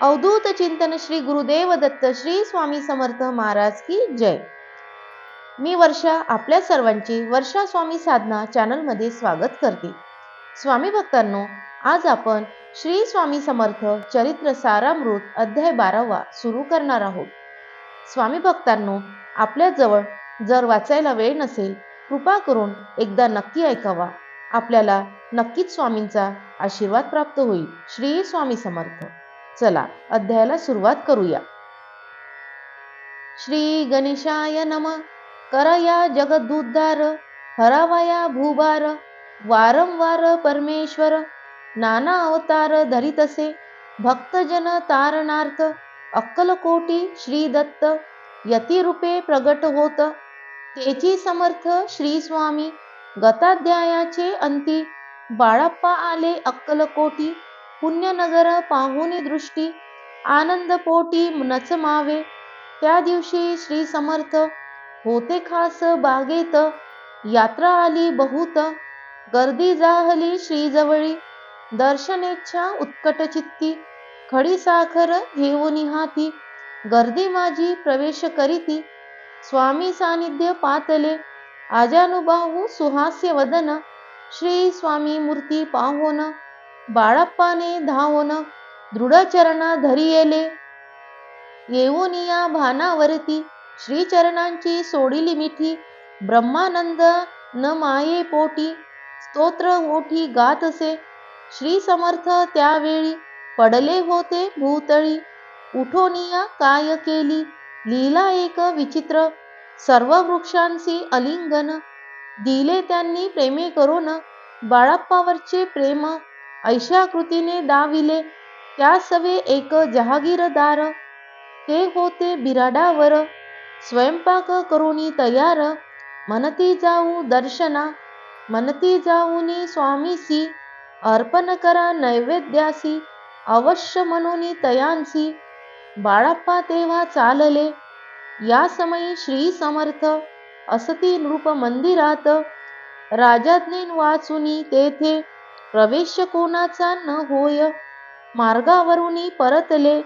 अवधूत चिंतन श्री गुरुदेव दत्त श्री स्वामी समर्थ महाराज की जय. मी वर्षा आपल्या सर्वांची वर्षा स्वामी साधना चॅनलमध्ये स्वागत करते. स्वामी भक्तांनो आज आपण श्री स्वामी समर्थ चरित्र सारामृत अध्याय बारावा सुरू करणार आहोत. स्वामी भक्तांनो आपल्याजवळ जर वाचायला वेळ नसेल कृपा करून एकदा नक्की ऐकावा. आपल्याला नक्कीच स्वामींचा आशीर्वाद प्राप्त होईल. श्री स्वामी समर्थ. चला अध्यायाला सुरुवात करूया. श्री गणेशाय नम करया जगदुद्धार हरावया भूभार वारंवार परमेश्वर नाना अवतार धरितसे भक्तजन तारणार्थ अक्कलकोटी श्री दत्त यतिरूपे प्रगट होत. तेची समर्थ श्री स्वामी गताध्यायाचे अंती बाळप्पा आले अक्कलकोटी पुण्यनगर पाहुनी दृष्टी आनंद पोटी नचमावे. त्या दिवशी श्री समर्थ होते खास बागेत. यात्रा आली बहुत. गर्दी जाहली श्रीजवळी. दर्शनेच्छा उत्कट चित्ती. खडी साखर घेऊन हाती. गर्दी माझी प्रवेश करीती. स्वामी सानिध्य पातले. आजानुबाहू सुहास्य वदन श्री स्वामी मूर्ती पाहोन बाळप्पाने धावन दृढचरणा धरी येले येऊन या भानावरती श्रीचरणांची सोडिली मिठी. ब्रह्मानंद न माये पोटी. स्तोत्र मोठी गातसे. श्री समर्थ त्यावेळी पडले होते भूतळी. उठोनिया काय केली? लीला एक विचित्र. सर्व वृक्षांशी अलिंगन. दिले त्यांनी प्रेमे करून. बाळाप्पावरचे प्रेम ऐशा कृतीने दाविले त्या सवे एक जहागीरदार. ते होते बिराडावर स्वयंपाक करुणी तयार. मनती जाऊ दर्शना मनती जाऊनी स्वामीसी अर्पण करा नैवेद्यासी अवश्य म्हणून तयांसी. बाळाप्पा तेव्हा चालले. या समयी श्री समर्थ असती नृप मंदिरात. राजाज्ञेन वाचुनी तेथे प्रवेश कोणाचा न होय? मार्गावरुनी परतले.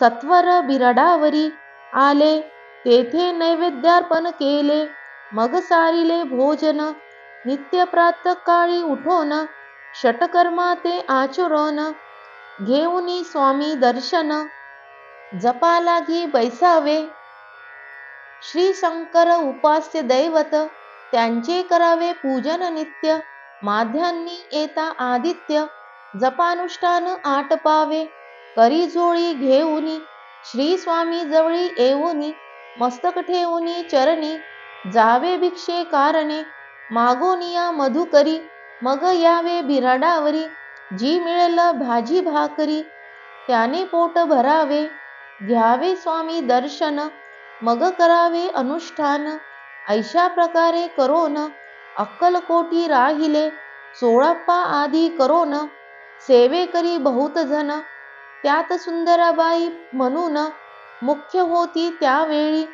सत्वर बिराडावरी आले. तेथे नैवेद्यार्पण केले. मग सारिले भोजन. नित्य प्रातकाळी उठोन. षटकर्मा ते आचरण घेऊनी स्वामी दर्शन. जपा लागी बैसावे. श्री शंकर उपास्य दैवत. त्यांचे करावे पूजन नित्य. माध्यांनी येता आदित्य जपानुष्ठान आटपावे करी जोळी घेऊनी श्री स्वामी जवळी येऊनी मस्तक ठेवूनी चरणी जावे भिक्षे कारणे मागोनिया मधुकरी मग यावे बिराडावरी जी मिळेल भाजी भाकरी त्याने पोट भरावे घ्यावे स्वामी दर्शन मग करावे अनुष्ठान ऐशा प्रकारे करोन अक्कलकोटी राहिले. सोळाप्पा आधी करोन सेवे करी बहुत जन त्यात सुंदराबाई म्हणून मुख्य होती त्यावेळी.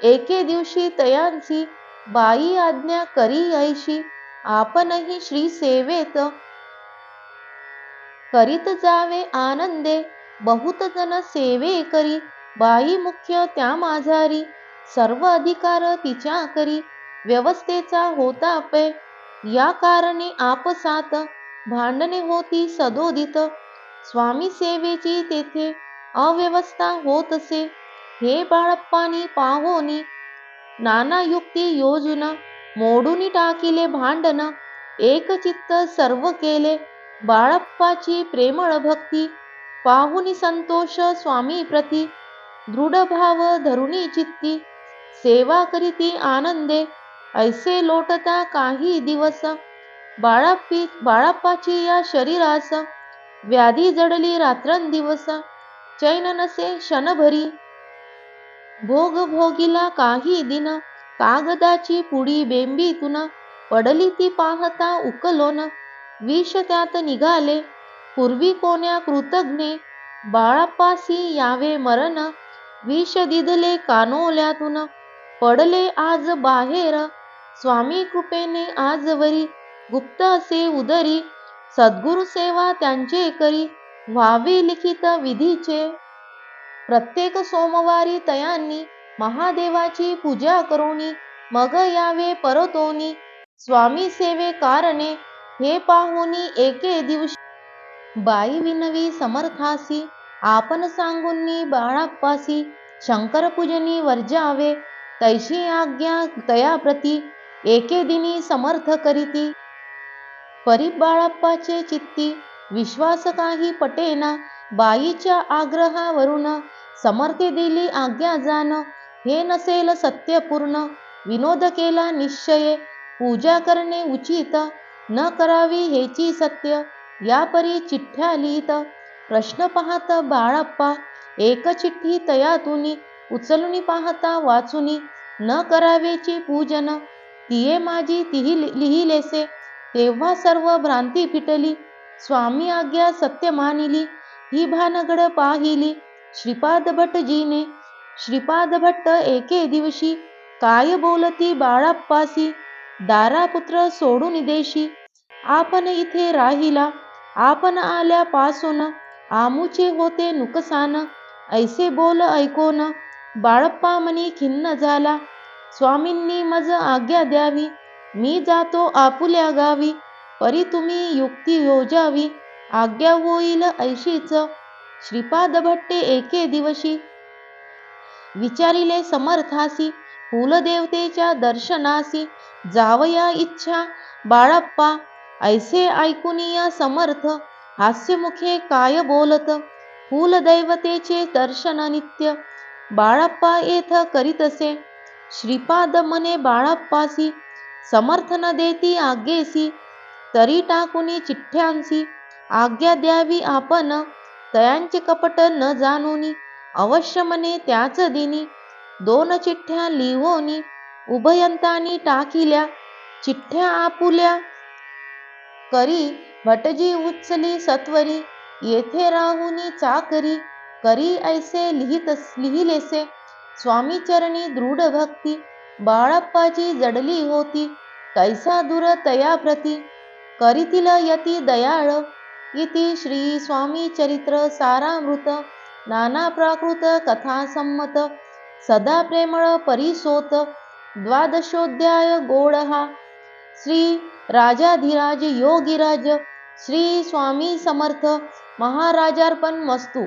एके दिवशी तयांची बाई आज्ञा करी ऐशी आपणही श्री सेवेत. करीत जावे आनंदे बहुत जन सेवे करी. बाई मुख्य त्या माझारी सर्व अधिकार तिच्या करी. व्यवस्थेचा होता अपय या कारणे आपसात भांडणे होती सदोदित. स्वामी सेवेची तेथे अव्यवस्था होत असे. हे बाळप्पानी पाहोनी नाना युक्ती योजून मोडून टाकिले भांडण. एक चित्त सर्व केले. बाळप्पाची प्रेमळ भक्ती. पाहुनी संतोष स्वामी प्रती. दृढ भाव धरुणी चित्ती. सेवा करीती आनंदे. ऐसे लोटता काही दिवस. बाळापी बाळाप्पाची या शरीरास व्याधी जडली रात्रंदिवस. चैन नसे क्षणभरी. भोग भोगिला काही दिन कागदाची पुडी बेंबीतून पडली ती पाहता उकलोन. विष त्यात निघाले. पूर्वी कोण्या कृतज्ञे बाळापासी यावे मरण. विष दिधले कानोल्यातून. पडले आज बाहेर. स्वामी कृपेने आजवरी गुप्त असे उदरी सद्गुरु सेवा त्यांचे करी वावी लिखित विधीचे. प्रत्येक सोमवारी तयांनी महादेवाची पूजा करोनी मग यावे परतोनी. स्वामी सेवे कारणे हे पाहुनी एके दिवशी. बाई विनवी समर्थासी आपण सांगुनी बाळापासी शंकर पूजनी वर्जावे तैशी आज्ञा तयाप्रती. एके दिनी समर्थ करीती. परिबाळप्पाचे चित्ती विश्वास काही पटेना बाईच्या आग्रहावरून समर्थे दिली आज्ञा जाण हे नसेल सत्यपूर्ण विनोद केला निश्चय पूजा करणे उचित न करावी हेची सत्य या परी चिठ्ठ्या लिहित. प्रश्न पाहत बाळप्पा एक चिठ्ठी तयातुनी उचलून पाहता वाचुनी न करावेची पूजन तिये माझी तिही लिहिलेसे तेव्हा सर्व भ्रांती फिटली. स्वामी आज्ञा सत्य मानिली. ही भानगड पाहिली. श्रीपाद भट्टजीने श्रीपाद भट्ट एके दिवशी. काय बोलती बाळाप्पासी? दारापुत्र सोडून देशी. आपण इथे राहिला. आपण आल्यापासून आमुचे होते नुकसान. ऐसे बोल ऐकोन. बाळप्पा मनी खिन्न झाला. स्वामींनी मज आज्ञा द्यावी. मी जातो आपुल्या गावी. परी तुम्ही युक्ती योजावी. आज्ञा होईल ऐशीच. श्रीपाद भट्टे एके दिवशी. विचारिले समर्थासी. कुलदेवतेच्या दर्शनासी. जावया इच्छा. बाळप्पा ऐसे ऐकुनिया समर्थ. हास्यमुखे काय बोलत? कुलदैवतेचे दर्शन नित्य. बाळप्पा येथ करीतसे. श्रीपाद मने बाळप्पासी समर्थन देती आज्ञेसी तरी टाकुनी चिठ्ठ्यांसी आज्ञा द्यावी आपण तयांचे कपट न जाणूनी अवश्य मने त्याच दिनी दोन चिठ्ठ्या लिहोनी उभयंतानी टाकिल्या चिठ्ठ्या आपुल्या करी भटजी उचली सत्वरी येथे राहुनी चाकरी करी ऐसे लिहित लिहिलेसे स्वामी चरणी दृढ भक्ती बाळप्पाची जडली होती कैसा दूर तयाप्रती करीतील यती दयाळ इति श्री स्वामी चरित्र सारामृत नाना प्राकृत कथा संमत सदा प्रेमळ परिसोत द्वादशोध्याय गोडहा श्री राजाधिराज योगीराज श्री स्वामी समर्थ महाराजार्पण मस्तू।